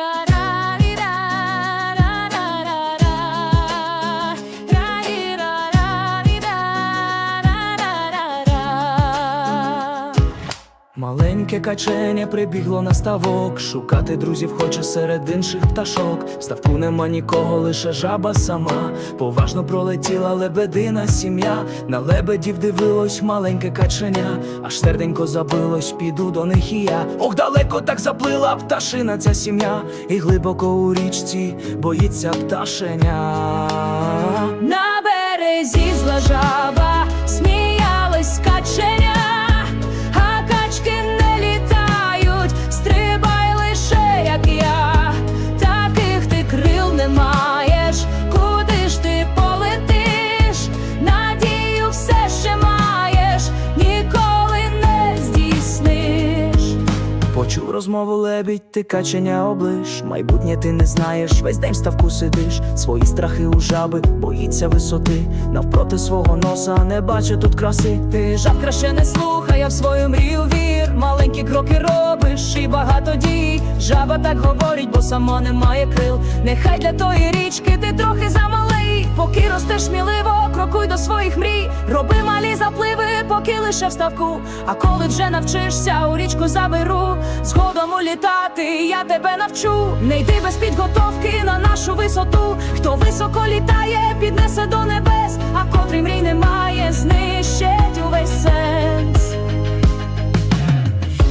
got Маленьке каченя прибігло на ставок, шукати друзів хоче серед інших пташок. В ставку нема нікого, лише жаба сама. Поважно пролетіла лебедина сім'я. На лебедів дивилось маленьке каченя, аж серденько забилось, піду до них і я. Ох, далеко так заплила пташина ця сім'я, і глибоко у річці боїться пташеня. Почув розмову лебідь, ти каченя облиш. Майбутнє ти не знаєш, весь день ставку сидиш. Свої страхи у жаби, боїться висоти. Навпроти свого носа не бачить тут краси. Ти жаб краще не слухай, а в свою мрію вір. Маленькі кроки робиш і багато дій. Жаба так говорить, бо сама не має крил. Нехай для тої річки ти трохи Поки ростеш сміливо, крокуй до своїх мрій. Роби малі запливи, поки лише в ставку. А коли вже навчишся, у річку заберу. Згодом улітати, я тебе навчу. Не йди без підготовки на нашу висоту. Хто високо літає, піднесе до небес, а котрий мрій немає, знищить увесь сенс.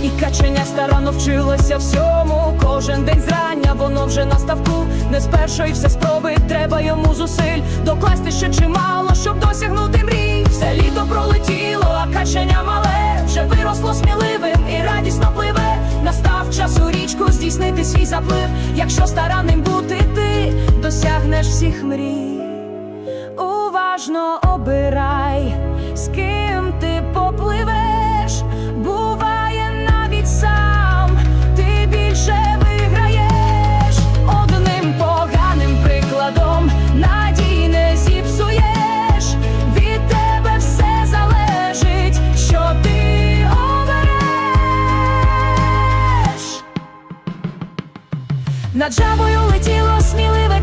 І каченя старанно вчилося всьому. Кожен день воно вже на ставку. Не з першої все спроби, треба йому зусиль. Докласти ще чимало, щоб досягнути мрій. Все літо пролетіло, а каченя мале вже виросло сміливим і радісно пливе. Настав час у річку здійснити свій заплив. Якщо старанним бути, ти досягнеш всіх мрій. Уважно обирай, Над жабою летіло сміливе